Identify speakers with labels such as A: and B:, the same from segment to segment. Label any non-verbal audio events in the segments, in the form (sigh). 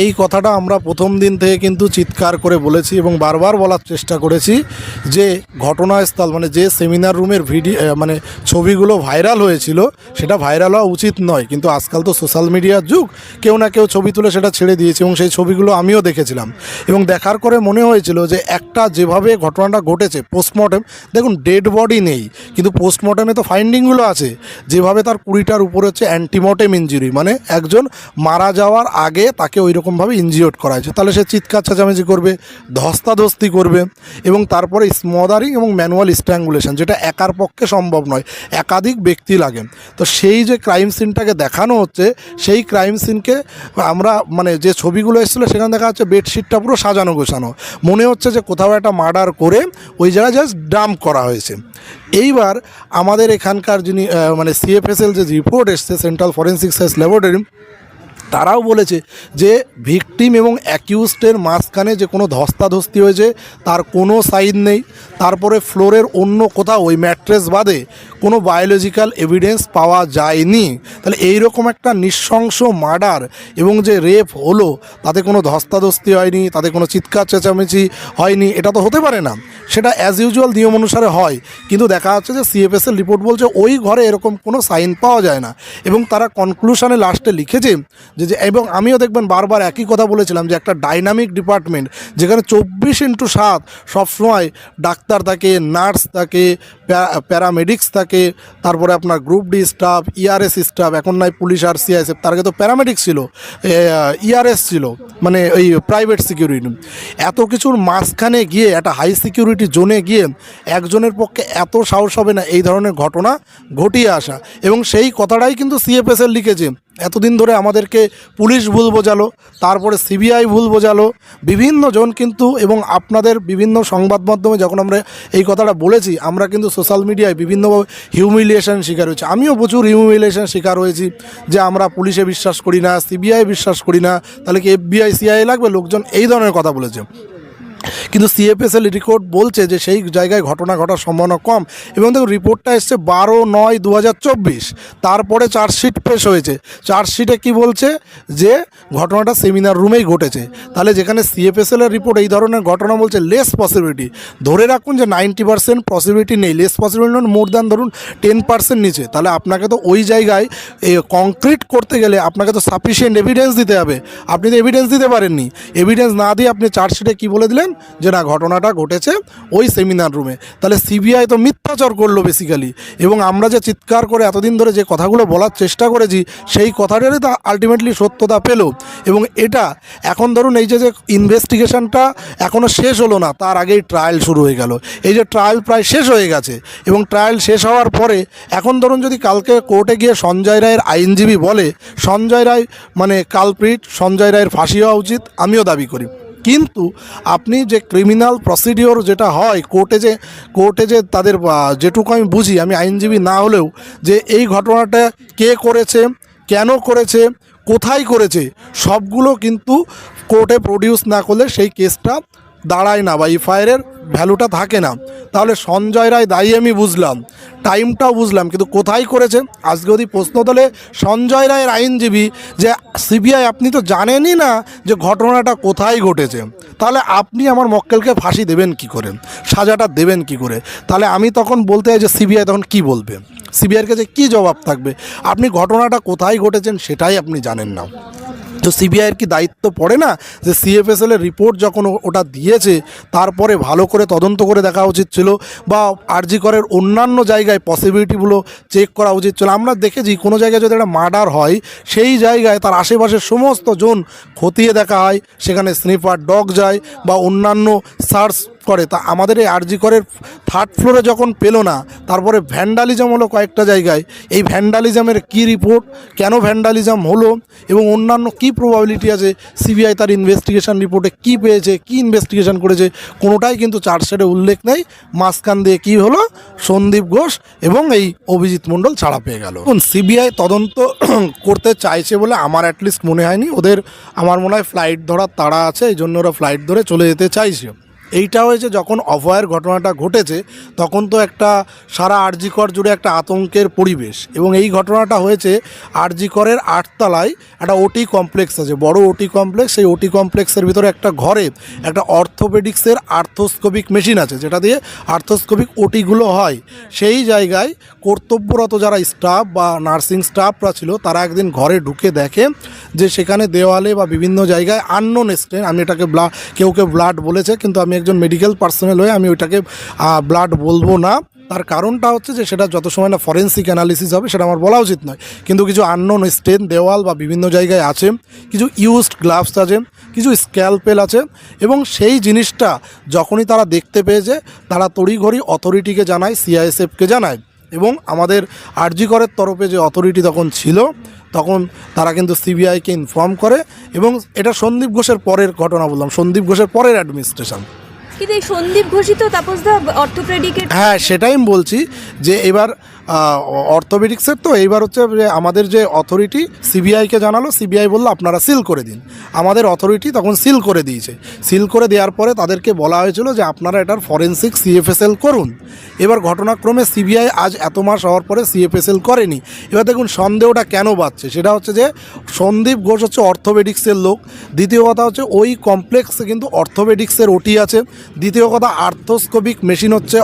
A: এই কথাটা আমরা প্রথম দিন থেকে কিন্তু চিৎকার করে বলেছি এবং বারবার বলার চেষ্টা করেছি যে ঘটনাস্থল মানে যে সেমিনার রুমের ভিডিও মানে ছবিগুলো ভাইরাল হয়েছিল, সেটা ভাইরাল হওয়া উচিত নয়। কিন্তু আজকাল তো সোশ্যাল মিডিয়ার যুগ, কেউ না কেউ ছবি তুলে সেটা ছেড়ে দিয়েছে এবং সেই ছবিগুলো আমিও দেখেছিলাম। এবং দেখার করে মনে হয়েছিল যে একটা যেভাবে ঘটনাটা ঘটেছে পোস্টমর্টেম দেখুন ডেড বডি নেই, কিন্তু পোস্টমর্টেমে তো ফাইন্ডিংগুলো আছে। যেভাবে তার কুড়িটার উপরে হচ্ছে অ্যান্টিমর্টেম ইঞ্জুরি মানে একজন মারা যাওয়ার আগে তাকে ওই রকমভাবে ইনজিওর করা হয়েছে তাহলে সে চিৎকার, চেঁচামেচি করবে, ধস্তাধস্তি করবে এবং তারপরে স্মদারিং এবং ম্যানুয়াল স্ট্র্যাঙ্গুলেশন যেটা একার পক্ষে সম্ভব নয়, একাধিক ব্যক্তি লাগে। তো সেই যে ক্রাইম সিনটাকে দেখানো হচ্ছে, সেই ক্রাইম সিনকে আমরা মানে যে ছবিগুলো এসেছিল, সেখানে দেখা যাচ্ছে বেডশিটটা পুরো সাজানো গোছানো। মনে হচ্ছে যে কোথাও একটা মার্ডার করে ওই জায়গায় জাস্ট ডাম্প করা হয়েছে। এইবার আমাদের এখানকার যিনি মানে সিএফএসএল যে রিপোর্ট এসছে সেন্ট্রাল ফরেন্সিক সায়েন্স ল্যাবরেটরি তারাও বলেছে যে ভিকটিম এবং অ্যাকিউজডের মাঝখানে যে কোনো ধস্তাধস্তি হয়েছে, তার কোনো সাইন নেই। তারপরে ফ্লোরের অন্য কোথাও ওই ম্যাট্রেস বাদে কোনো বায়োলজিক্যাল এভিডেন্স পাওয়া যায়নি। তাহলে এই রকম একটা নৃশংস মার্ডার এবং যে রেপ হলো, তাতে কোনো ধস্তাধস্তি হয়নি, তাতে কোনো চিৎকার চেঁচামেচি হয়নি, এটা তো হতে পারে না। সেটা অ্যাজ ইউজুয়াল নিয়ম অনুসারে হয়। কিন্তু দেখা যাচ্ছে যে সিএফএসের রিপোর্ট বলছে ওই ঘরে এরকম কোনো সাইন পাওয়া যায় না। এবং তারা কনক্লুশনে লাস্টে লিখেছে যে যে, এবং আমিও দেখবেন বারবার একই কথা বলেছিলাম যে, একটা ডাইনামিক ডিপার্টমেন্ট যেখানে চব্বিশ ইন্টু সাত সবসময় ডাক্তার থাকে, নার্স থাকে প্যারামেডিক্স থাকে, তারপরে আপনার group D staff ERS staff, এখন নয় পুলিশ আর সিআইএসএফ তার আগে তো প্যারামেডিক্স ছিল ইআরএস ছিল মানে ওই প্রাইভেট সিকিউরিটি। এত কিছুর মাঝখানে গিয়ে, একটা হাই সিকিউরিটি জোনে গিয়ে একজনের পক্ষে এত সাহস হবে না, এই ধরনের ঘটনা ঘটিয়ে আসা। এবং সেই কথাটাই কিন্তু সিএফএসএল লিখেছে এতদিন ধরে আমাদেরকে পুলিশ ভুল বোঝালো, তারপরে সিবিআই ভুল বোঝালো, বিভিন্ন জন কিন্তু এবং আপনাদের বিভিন্ন সংবাদ মাধ্যমে যখন আমরা এই কথাটা বলেছি, আমরা কিন্তু সোশ্যাল মিডিয়ায় বিভিন্নভাবে হিউমিলিয়েশন শিকার হয়েছি। আমিও প্রচুর হিউমিলিয়েশন শিকার হয়েছি যে আমরা পুলিশে বিশ্বাস করি না, সিবিআই বিশ্বাস করি না, তাহলে কি এফবিআই সিআই লাগবে? লোকজন এই ধরনের কথা বলেছে। কিন্তু সিএফএসএল রিপোর্ট বলছে যে সেই জায়গায় ঘটনা ঘটার সম্ভাবনা কম এবং দেখুন রিপোর্টটা এসছে বারো নয় দু তারপরে চার্জশিট পেশ হয়েছে। চার্জশিটে কি বলছে? যে ঘটনাটা সেমিনার রুমেই ঘটেছে। তাহলে যেখানে সিএফএসএল এর রিপোর্ট এই ধরনের ঘটনা বলছে লেস পসিবিলিটি ধরে রাখুন যে নাইনটি পার্সেন্ট পসিবিলিটি নেই। লেস পসিবিলিটি মোর দ্যান ধরুন টেন পার্সেন্ট নিচে। তাহলে আপনাকে তো ওই জায়গায় কংক্রিট করতে গেলে আপনাকে তো সাফিসিয়েন্ট এভিডেন্স দিতে হবে। আপনি তো এভিডেন্স দিতে পারেননি। এভিডেন্স না দিয়ে আপনি চার্জশিটে কী বলে দিলেন? যে না ঘটনাটা ঘটেছে ওই সেমিনার রুমে তাহলে সিবিআই তো মিথ্যাচার করল বেসিক্যালি এবং আমরা যে চিৎকার করে এতদিন ধরে যে কথাগুলো বলার চেষ্টা করেছি, সেই কথাটারই তা আলটিমেটলি সত্যতা পেল। এবং এটা এখন ধরুন এই যে যে ইনভেস্টিগেশনটা এখনও শেষ হলো না, তার আগেই ট্রায়াল শুরু হয়ে গেল। এই যে ট্রায়াল প্রায় শেষ হয়ে গেছে, এবং ট্রায়াল শেষ হওয়ার পরে এখন ধরুন যদি কালকে কোর্টে গিয়ে সঞ্জয় রায়ের আইনজীবী বলে, সঞ্জয় রায় মানে কালপ্রিট সঞ্জয় রায়ের ফাঁসি হওয়া উচিত, আমিও দাবি করি। কিন্তু আপনি যে ক্রিমিনাল প্রসিডিওর যেটা হয় কোর্টে যে কোর্টে যে তাদের যেটুকু আমি বুঝি, আমি আইনজীবী না হলেও যে এই ঘটনাটা কে করেছে, কেন করেছে, কোথায় করেছে, সবগুলো কিন্তু কোর্টে প্রডিউস না করলে সেই কেসটা দাঁড়ায় না বা এফআইআরের ভ্যালুটা থাকে না। তাহলে সঞ্জয় রায় দায়ী আমি বুঝলাম টাইমটাও বুঝলাম, কিন্তু কোথায় করেছে আজকে যদি প্রশ্ন তোলে সঞ্জয় রায়ের আইনজীবী যে সিবিআই আপনি তো জানেনই না যে ঘটনাটা কোথায় ঘটেছে। তাহলে আপনি আমার মক্কেলকে ফাঁসি দেবেন কি করে? সাজাটা দেবেন কি করে? তাহলে আমি তখন বলতে চাই যে সিবিআই তখন কি বলবে? সিবিআইয়ের কাছে কী জবাব থাকবে? আপনি ঘটনাটা কোথায় ঘটেছেন সেটাই আপনি জানেন না। তো সিবিআইয়ের কি দায়িত্ব পড়ে না যে সিএফএসএলের রিপোর্ট যখন ওটা দিয়েছে, তারপরে ভালো করে তদন্ত করে দেখা উচিত ছিল বা আরজি করের অন্যান্য জায়গায় পসিবিলিটিগুলো চেক করা উচিত ছিল। আমরা দেখেছি কোনো জায়গায় যদি একটা মার্ডার হয়, সেই জায়গায় তার আশেপাশের সমস্ত জোন খতিয়ে দেখা হয়। সেখানে স্নিপার ডগ যায় বা অন্যান্য সার্চ করে, তা আমাদের এই আরজি করের থার্ড ফ্লোরে যখন পেল না, তারপরে ভ্যান্ডালিজম হলো কয়েকটা জায়গায়। এই ভ্যান্ডালিজমের কি রিপোর্ট কেন ভ্যান্ডালিজম হলো? এবং অন্যান্য কি প্রবাবিলিটি আছে? সিবিআই তার ইনভেস্টিগেশন রিপোর্টে কি পেয়েছে? কি ইনভেস্টিগেশন করেছে? কোনোটাই কিন্তু চার্জশিটে উল্লেখ নেই। মাঝখান দিয়ে কি হলো? সন্দীপ ঘোষ এবং এই অভিজিৎ মণ্ডল ছাড়া পেয়ে গেল। সিবিআই তদন্ত (clears throat) করতে চাইছে বলে আমার অ্যাটলিস্ট মনে হয়নি। ওদের, আমার মনে হয় ফ্লাইট ধরার তাড়া আছে, এই জন্য ওরা ফ্লাইট ধরে চলে যেতে চাইছে। এইটা হয়েছে যখন অভয়ের ঘটনাটা ঘটেছে, তখন তো একটা সারা আরজিকর জুড়ে একটা আতঙ্কের পরিবেশ। এবং এই ঘটনাটা হয়েছে আরজিকরের আটতলায় একটা ওটি কমপ্লেক্স আছে, বড় ওটি কমপ্লেক্স। সেই ওটি কমপ্লেক্সের ভিতরে একটা ঘরে একটা অর্থোপেডিক্সের আর্থোস্কোপিক মেশিন আছে, যেটা দিয়ে আর্থোস্কোপিক ওটিগুলো হয়। সেই জায়গায় কর্তব্যরত যারা স্টাফ বা নার্সিং স্টাফরা ছিল, তারা একদিন ঘরে ঢুকে দেখে যে সেখানে দেওয়ালে বা বিভিন্ন জায়গায় আননোন স্টেন আমি এটাকে ব্লা, কেউ কেউ ব্লাড বলেছে, কিন্তু আমি একজন মেডিকেল পার্সোনাল হয়ে আমি ওইটাকে ব্লাড বলব না। তার কারণটা হচ্ছে যে সেটা যত সময় না ফরেন্সিক অ্যানালিসিস হবে সেটা আমার বলা উচিত নয়। কিন্তু কিছু আননোন স্টেন দেওয়াল বা বিভিন্ন জায়গায় আছে, কিছু ইউজড গ্লাভস আছে, কিছু স্ক্যালপেল আছে এবং সেই জিনিসটা যখনই তারা দেখতে পেয়েছে, তারা তড়িঘড়ি অথরিটিকে জানায় সিআইএসএফকে জানায় এবং আমাদের আরজি করের তরফে যে অথরিটি তখন ছিল, তখন তারা কিন্তু সিবিআইকে ইনফর্ম করে এবং এটা সন্দীপ ঘোষের পরের ঘটনা বললাম, সন্দীপ ঘোষের পরের অ্যাডমিনিস্ট্রেশন
B: কিন্তু এই সন্দীপ ঘোষিত তাপসদা প্রেডিকেট
A: হ্যাঁ সেটাই আমি বলছি যে এবার অর্থোপেডিক্সের তো এইবার হচ্ছে আমাদের যে অথরিটি সিবিআইকে জানালো সিবিআই বলল, আপনারা সিল করে দিন। আমাদের অথরিটি তখন সিল করে দিয়েছে। সিল করে দেওয়ার পরে তাদেরকে বলা হয়েছিল যে, আপনারা এটার ফরেন্সিক সিএফএসএল করুন। এবার ঘটনাক্রমে সিবিআই আজ এত মাস হওয়ার পরে সিএফএসএল করেনি। এবার দেখুন, সন্দেহটা কেন বাড়ছে? সেটা হচ্ছে যে, সন্দীপ ঘোষ হচ্ছে অর্থোপেডিক্সের লোক। দ্বিতীয় কথা হচ্ছে, ওই কমপ্লেক্সে কিন্তু অর্থোপেডিক্সের ওটি আছে। দ্বিতীয় কথা আর্থোস্কোপিক মেশিন হচ্ছে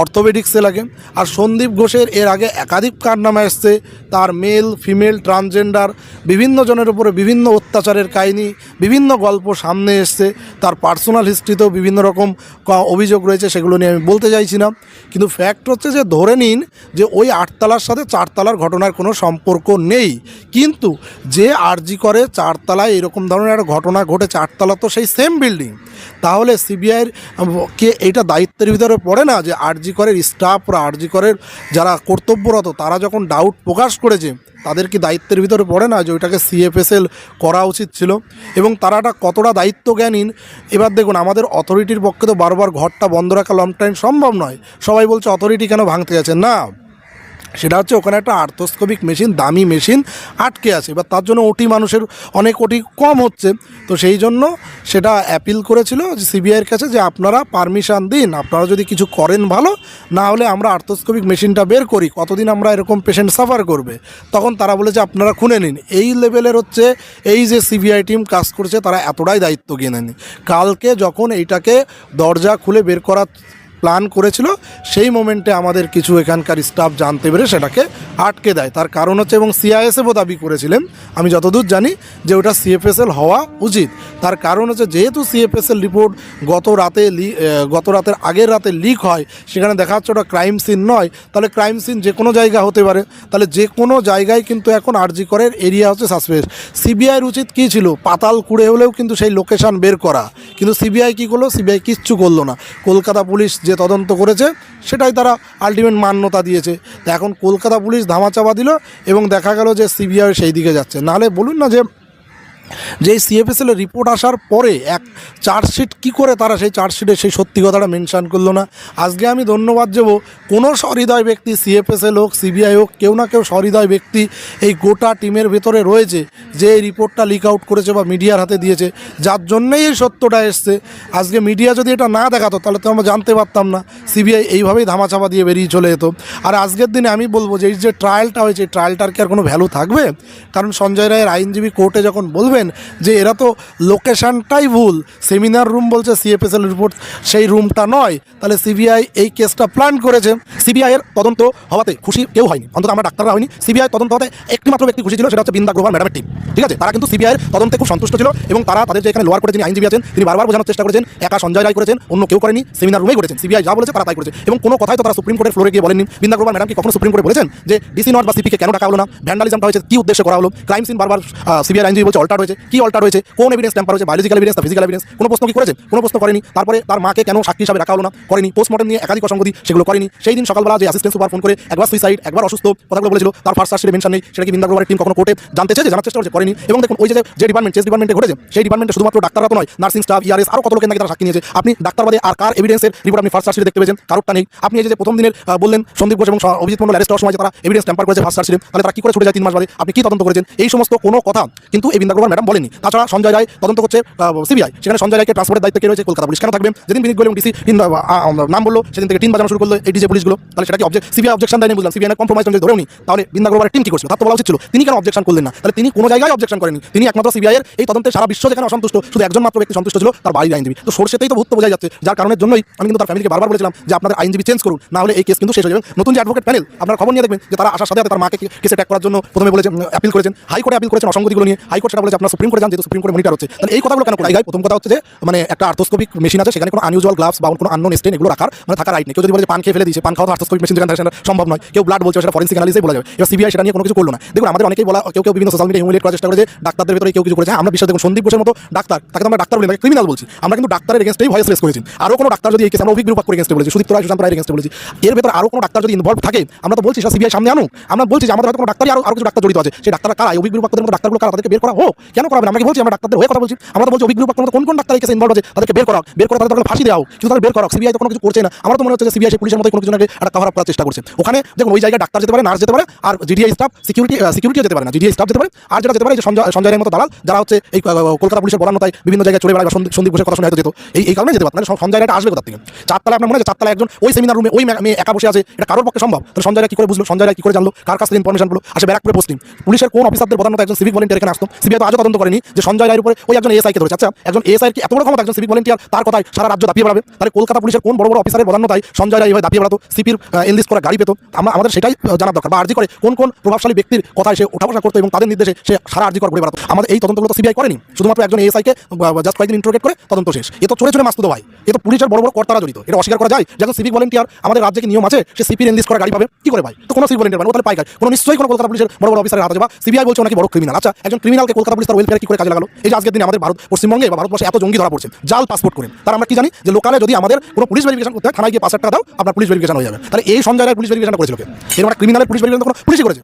A: অর্থোপেডিক্সে লাগে। আর সন্দীপ ঘোষের এর আগে একাধিক কারনামা এসছে। তার মেল, ফিমেল, ট্রান্সজেন্ডার, বিভিন্ন জনের উপরে বিভিন্ন অত্যাচারের কাহিনী, বিভিন্ন গল্প সামনে এসছে। তার পার্সোনাল হিস্ট্রিতেও বিভিন্ন রকম অভিযোগ রয়েছে, সেগুলো নিয়ে আমি বলতে চাইছি না। কিন্তু ফ্যাক্ট হচ্ছে যে, ধরে নিন যে, ওই আটতলার সাথে চারতলার ঘটনার কোনো সম্পর্ক নেই। কিন্তু যে আরজি করে চারতলায় এরকম ধরনের একটা ঘটনা ঘটে চারতলা তো সেই সেম বিল্ডিং তাহলে সিবিআইয়ের কে এইটা দায়িত্বের ভিতরে পড়ে না যে আরজি করের স্টাফরা, আরজি করের যারা কর্তব্যরত, তারা যখন ডাউট প্রকাশ করেছে, তাদের কি দায়িত্বের ভিতরে পড়ে না যে ওইটাকে সিএফএসএল করা উচিত ছিল? এবং তারাটা কতটা দায়িত্ব জ্ঞানীন এবার দেখুন, আমাদের অথরিটির পক্ষে তো বারবার ঘরটা বন্ধ রাখা লং টাইম সম্ভব নয়। সবাই বলছে অথরিটি কেন ভাঙতে গেছে না। সেটা হচ্ছে ওখানে একটা আর্থোস্কোপিক মেশিন, দামি মেশিন আটকে আছে। এবার তার জন্য ওটি মানুষের অনেক ওটি কম হচ্ছে। তো সেই জন্য সেটা অ্যাপিল করেছিল সিবিআইয়ের কাছে যে আপনারা পারমিশন দিন, আপনারা যদি কিছু করেন ভালো, না হলে আমরা আর্থোস্কোপিক মেশিনটা বের করি, কতদিন আমরা এরকম পেশেন্ট সাফার করবে? তখন তারা বলেছে, আপনারা খুনে নিন। এই লেভেলের হচ্ছে এই যে সিবিআই টিম কাজ করছে, তারা এতটাই দায়িত্ব নেয়নি কালকে যখন এইটাকে দরজা খুলে বের করা প্ল্যান করেছিল, সেই মোমেন্টে আমাদের কিছু এখানকার স্টাফ জানতে পেরে সেটাকে আটকে দেয়। তার কারণ হচ্ছে এবং সিআইএসএফও দাবি করেছিলেন, আমি যতদূর জানি যে ওটা সিএফএসএল হওয়া উচিত। তার কারণ হচ্ছে যেহেতু সিএফএসএল রিপোর্ট গত রাতে গত রাতের আগের রাতে লিক হয়, সেখানে দেখা যাচ্ছে ওটা ক্রাইম সিন নয়, তাহলে ক্রাইম সিন যে কোনো জায়গা হতে পারে। তাহলে যে কোনো জায়গায় কিন্তু এখন আরজি করের এরিয়া হচ্ছে সাসপেন্স সিবিআইয়ের উচিত কী ছিল? পাতাল কুড়ে হলেও কিন্তু সেই লোকেশন বের করা। কিন্তু সিবিআই কী করল? সিবিআই কিচ্ছু করল না। কলকাতা পুলিশ যে তদন্ত করেছে, সেটাই তারা আলটিমেট মান্যতা দিয়েছে। এখন কলকাতা পুলিশ ধামাচাপা দিল এবং দেখা গেল যে সিবিআই সেই দিকে যাচ্ছে। নাহলে বলুন না যে যে সিএফএসএলের রিপোর্ট আসার পরে এক চার্জশিট কি করে তারা সেই চার্জশিটে সেই সত্যি কথাটা মেনশন করল না? আজকে আমি ধন্যবাদ দেবো কোনো সহৃদয় ব্যক্তি সিএফএসএল হোক সিবিআই হোক, কেউ না কেউ সহৃদয় ব্যক্তি এই গোটা টিমের ভেতরে রয়েছে যে এই রিপোর্টটা লিক আউট করেছে বা মিডিয়ার হাতে দিয়েছে। যার জন্যই এই সত্যটা এসছে। আজকে মিডিয়া যদি এটা না দেখাতো, তাহলে তো আমরা জানতে পারতাম না। সিবিআই এইভাবেই ধামাচাপা দিয়ে বেরিয়ে চলে যেত। আর আজকের দিনে আমি বলব যে এই যে ট্রায়ালটা হয়েছে ট্রায়ালটার কি আর কোনো ভ্যালু থাকবে? কারণ সঞ্জয় রায়ের আইনজীবী কোর্টে যখন বলবেন যে এরা তো লোকেশনটাই ভুল। সেমিনার রুম বলছে সিএফএসএল রিপোর্ট সেই রুমটা নয়। তাহলে সিবিআই এই কেসটা প্ল্যান করেছে। সিবিআই এর তদন্ত হওয়াতে খুশি কেউ হয়নি। অন্তত আমরা ডাক্তাররা হয়নি। সিবিআই তদন্ত হতে একটি মাত্র ব্যক্তি খুশি ছিল, সেটা হচ্ছে বৃন্দা গ্রোভার ম্যাডামের টিম ঠিক আছে? তারা কিন্তু সিবিআই এর তদন্তে খুব সন্তুষ্ট ছিল এবং তারা তাদের যে এখানে লোয়ার করে যিনি আইনজীবী আছেন, তিনি বারবার বোঝানোর চেষ্টা করেছেন, একা সঞ্জয় রায় করেছেন, অন্য কেউ করেনি, সেমিনার রুমেই করেছেন। সিবিআই যা বলেছে তারা তাই করেছে। এবং কোনো কথাই তো তারা সুপ্রিম কোর্টের ফ্লোরে গিয়ে বলেননি। বৃন্দা গ্রোভার ম্যাডাম কি কখনো সুপ্রিম কোর্টে বলেছেন যে ডিসি নট বা সিপিকে কেন ডাকা হলো না? ভ্যান্ডালিজমটা হয়েছে, কি উদ্দেশ্যে করা হলো? ক্রাইম সিন বারবার সিবিআই আইনজীবী বলছে অল্টার হয়েছে। কি অল্টার হয়েছে কোন এভিডেন্স ট্যাম্পার হয়েছে বায়োলজিক্যাল এভিডেন্স না ফিজিক্যাল এভিডেন্স কোনো প্রশ্ন কি করেছে, কোনো প্রশ্ন করেনি, তারপরে তার মাকে কেন সাক্ষী হিসাবে রাখা হলো না, করেনি পোস্টমর্টম নিয়ে একাধিক অসঙ্গতি সেগুলো করেনি, সেই দিন সকালবেলা যে অ্যাসিস্ট্যান্ট সুপার ফোন করে একবার সুইসাইড একবার অসুস্থ, কথাগুলো বলেছিল, তার ফার্স্ট চার্জশিটে মেনশন নেই, সেটা কি বিন্দা গ্রোভারের টিম কখনো কোর্টে জানতে চেয়েছে, জানার চেষ্টা করেছে, করেনি, এবং দেখুন, ওই যে যে ডিপার্টমেন্ট চেস ডিপার্টমেন্টে ঘটেছে, সেই ডিপার্টমেন্টে শুধুমাত্র ডাক্তাররা তো নয় নার্সিং স্টাফ ইয়ারএস আরও কত লোকের নাকি তারা সাক্ষী নিয়েছে, আপনি ডাক্তার বাদে আর কার এভিডেন্সের রিপোর্ট আপনি ফার্স্ট চার্জশিটে দেখতে পেয়েছেন, কারোরটা নেই, আপনি এই যে প্রথম দিনের বললেন সন্দীপ ঘোষ এবং অভিজিৎ মন্ডল অ্যারেস্ট হওয়ার সময় যে তারা এভিডেন্স ট্যাম্পার করেছে ফার্স্ট চার্জশিটে তাহলে তারা কি করে ছুটে যায় তিন মাস বাদে? আপনি কি তদন্ত করেছেন? এই সমস্ত কোনো কথা কিন্তু এই বিন্দা ম্যাডাম বলেনি তাছাড়া সঞ্জয় রায় তদন্ত করছে সিবিআই। সেখানে সঞ্জয় রায়কে ট্রান্সপোর্টের দায়িত্ব কে রয়েছে? কলকাতা পুলিশ। কেন থাকবেন? যেদিন বিনিয়োগ এবং ডিসি নাম বলল, সেদিন থেকে টিম বাজানো শুরু করল এই ডিজে পুলিশগুলো। তাহলে সেটা কি অবজেক্ট সিবিআই অবজেকশন দেয়নি বুঝলাম। সিবিআই কম্প্রোমাইজ যদি ধরেও তাহলে বিন্দা গ্রোভারের টিম কি করছিল? তার তো বলা উচিত ছিল। তিনি কেন অবজেকশন করলেন না? তাহলে তিনি কোনো জায়গায় অবজেকশন করেনি তিনি একমাত্র সিবিআই এর এই তদন্তে সারা বিশ্ব যেখানে অসন্তুষ্ট, শুধু একজন মাত্র ব্যক্তি সন্তুষ্ট ছিল, তার বাড়ির আইনজীবী। তো সরষেতেই তো ভূত বোঝা যাচ্ছে। যার কারণের জন্যই আমি কিন্তু তার ফ্যামিলিকে বারবার বলেছিলাম যে আপনাদের আইনজীবী চেঞ্জ করুন। না হলে এই কেস কিন্তু শেষ হয়ে যাবে। নতুন যে অ্যাডভোকেট প্যানেল আপনারা খবর নিয়ে দেখবেন যে তারা আসার সাথে তার মাকে কেসে ট্যাগ করার জন্য প্রথমে বলেছেন অ্যাপিল করেছেন। হাইকোর্টে অ্যাপিল করেছেন অসংগতিগুলো নিয়ে। হাইকোর্ট সেটা বলেছে আপনার সুপ্রিম কোর্টে যান, যেহেতু সুপ্রিম কোর্টে মনিটার হচ্ছে, তাহলে এই কথাগুলো কেন করে জায়গায় প্রথম কথা হচ্ছে যে মানে একটা আর্থোস্কোপিক মেশিন আছে, সেখানে কোনো আনইউজুয়াল গ্লাভস বা কোনো আননোন স্টেন এগুলো রাখার মানে থাকার রাইট নেই। কেউ যদি বলে যে পান খেয়ে ফেলে দিয়েছে, পান খাওয়া আর্থোস্কোপিক মেশিন যেখানে সেটা সম্ভব নয়। কেউ ব্লাড বলছে, সেটা ফরেন্সিক অ্যানালিসিসে বলা যাবে। এবার সিবিআই সেটা নিয়ে কোনো কিছু করল না। দেখুন, আমাদের অনেকেই বলা, কেউ কেউ বিভিন্ন সোশ্যাল মিডিয়া হিউমিলেট করার চেষ্টা করেছে ডাক্তারদের ভিতরে কেউ কিছু করেছে। আমরা বিশ্বাস, দেখুন, সন্দীপ ঘোষের মতো ডাক্তার, তাকে আমরা ডাক্তার বলি না ক্রিমিনাল বলছি। আমরা কিন্তু ডাক্তারের এগেন্স্টেই ভয়েস রেস করেছি। আরও কোনো ডাক্তার যদি এই কেস আমরা অভিজ্ঞ করে এগেন্স্টে বলেছি, সুদীপ্ত রায়, সুশান্ত রায়ের এগেন্স্টে বলেছি, এর ভেতরে আরও কোনো ডাক্তার যদি ইনভলভ থাকে, আমরা তো বলছি সিবিআই সামনে আনুক। আমরা বলছি যে, আমাদের হয়তো কোনো ডাক্তারই আরও কিছু ডাক্তার জড়িত আছে। সেই ডাক্তার কারা? অভিজ্ঞ ডাক্তারগুলো কারা? তাদেরকে বের করা হোক। কেন করাবেন আমরা কি বলছি? আমরা ডাক্তারদের হয়ে কথা বলছি? আমরা তো বলছি অভিজ্ঞ মতো কোন কোন ডাক্তার এই কেসে ইনভলভ আছে? তাদেরকে বের করা বের করে তাদের ফাঁসি দেওয়া কিন্তু তাদের বের করা সিবিআই তো কোনো কিছু করছে না। আমার তো মনে হচ্ছে সিবিআই পুলিশের মতো কোনো কিছু নাকি একটা কভার করার চেষ্টা করছে। ওখানে দেখুন ওই জায়গায় ডাক্তার যেতে পারে, নার্স যেতে পারে, আর জিডিআই স্টাফ সিকিউরিটি সিকিউরিটিও যেতে পারে না। জিডিআই স্টাফ যেতে পারে, আর যেটা যেতে পারে যে সঞ্জয়, সঞ্জয়ের মতো দালাল, যারা হচ্ছে এই কলকাতা পুলিশের বলান্নতায় বিভিন্ন জায়গায় চলে বেড়ায় বা সন্দীপ- ঘোষের কথা শুনে যেত এই এই কারণে যেতে পারে সঞ্জয় রায়টা আসবে কোথা থেকে? চারতলা আপনার মনে আছে? চারতলা একজন ওই সেমিনার রুমে ওই মেয়ে একা বসে আছে। এটা কারোর পক্ষে সম্ভব? তাহলে সঞ্জয় কি করে বুঝলো? সঞ্জয় কি করে জানলো? কার কাছ থেকে ইনফরমেশন পেল? আসে ব্যারাকপুরে পোস্টিং পুলিশের কোন অফিসারদের প্রধানত একজন সিভিক ভলেন্টিয়ার এখানে আসতো? সিবিআই তো আজও তদন্ত করেনি যে সঞ্জয় রায়ের উপরে ওই একজন এসআইকে ধরেছে। আচ্ছা একজন এসআই কি এত বড় ক্ষমতা? একজন সিভিক ভলেন্টিয়ার, তার কথায় সারা রাজ্য দাপিয়ে বেড়াবে? তাহলে কলকাতা পুলিশের কোন বড় বড় অফিসারের প্রধানতায় সঞ্জয় রায় এভাবে দাপিয়ে বেড়াতো? সিপির এনলিস্ট করা গাড়ি পেত? আমরা আমাদের সেটাই জানার দরকার। বা আর্জি করে কোন কোন প্রভাবশালী ব্যক্তির কথায় সে ওঠা বসা করতো এবং তাদের নির্দেশে সে সারা আর্জি করে ঘুরে বেড়াতো? আমাদের এই তদন্তগুলো তো সিবিআই করেনি। শুধুমাত্র একজন এসআইকে জাস্ট কয়েকদিন ইন্টারোগেট করে তদন্ত শেষ। এ তো চলে চলে মাস্তুদ ভাই। এ তো পুলিশের বড় বড় কর্তারা জড়িত। এটা অস্বীকার করা যায় যে একজন সিভিক ভলেন্টিয়ার আমাদের রাজ্যে কি নিয়ম আছে? সে সিপির এনলিস্ট করা গাড়ি পাবে। কি করে ভাই তো কোনো সিভিক ভলেন্টিয়ার মানে তাহলে পাইকার কোনো নিশ্চয়ই কোনো কলকাতা পুলিশের বড় বড় অফিসারের হাতে বা সিবিআই বলছে নাকি বড় ক্রিমিনাল আচ্ছা একজন ক্রিমিনালকে কলকাতা পুলিশ তার ওয়েলফেয়ার কি করে কাজে লাগালো? এই যে আজকের দিনে আমাদের ভারত, পশ্চিমবঙ্গে বা ভারতবর্ষে এত জঙ্গি ধরা পড়ছে। জাল পাসপোর্ট করে তার আমরা কি জানি? যে লোকালে যদি আমাদের কোনো পুলিশ ভেরিফিকেশন করতে হয়, থানায় গিয়ে পাঁচ হাজার টাকা দাও, আপনার পুলিশ ভেরিফিকেশন হয়ে যাবে। তাহলে এই সঞ্জয় পুলিশ ভেরিফিকেশন করেছিল এরকম একটা ক্রিমিনালের পুলিশ ভেরিফিকেশন কোনো পুলিশই করেছে।